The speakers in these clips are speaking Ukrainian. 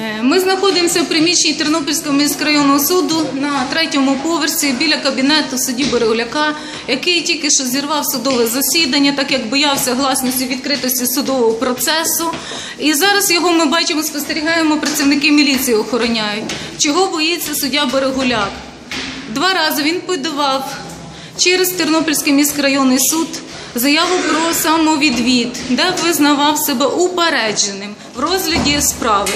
Е, Ми знаходимося в приміщенні Тернопільського міськрайонного суду на третьому поверсі біля кабінету судді Береголяка, який тільки що зірвав судове засідання, так як боявся гласності відкритості судового процесу. І зараз його ми бачимо, спостерігаємо, працівники міліції охороняють. Чого боїться суддя Береголяк? Два рази він подавав через Тернопільський міськрайонний суд заяву про самовідвід, де визнавав себе упередженим в розгляді справи.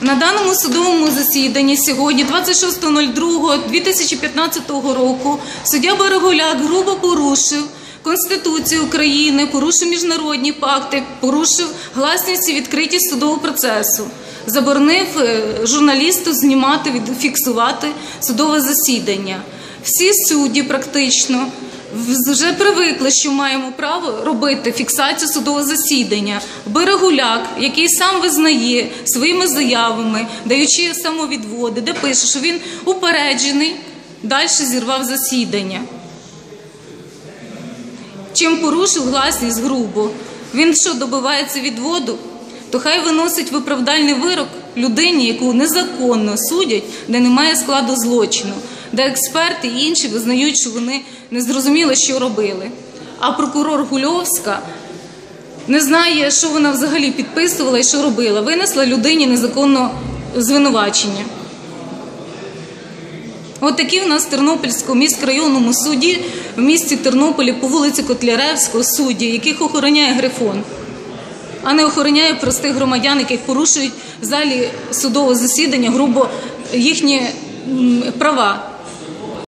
На даному судовому засіданні сьогодні, 26.02.2015 року, суддя Береголяк грубо порушив Конституцію України, порушив міжнародні пакти, порушив гласність і відкритість судового процесу, заборонив е, журналісту знімати, фіксувати судове засідання. Всі судді практично вже привикли, що маємо право робити фіксацію судового засідання. Берегуляк, який сам визнає своїми заявами, даючи самовідводи, де пише, що він упереджений, далі зірвав засідання. Чим порушив гласність грубо. Він що добивається відводу, то хай виносить виправдальний вирок людині, яку незаконно судять, де немає складу злочину, де експерти і інші визнають, що вони не зрозуміли, що робили. А прокурор Гульовська не знає, що вона взагалі підписувала і що робила. Винесла людині незаконно звинувачення. От такі в нас в Тернопільському міськрайонному суді в місті Тернополі по вулиці Котляревського судді, яких охороняє Грифон, а не охороняє простих громадян, яких порушують в залі судового засідання грубо їхні права.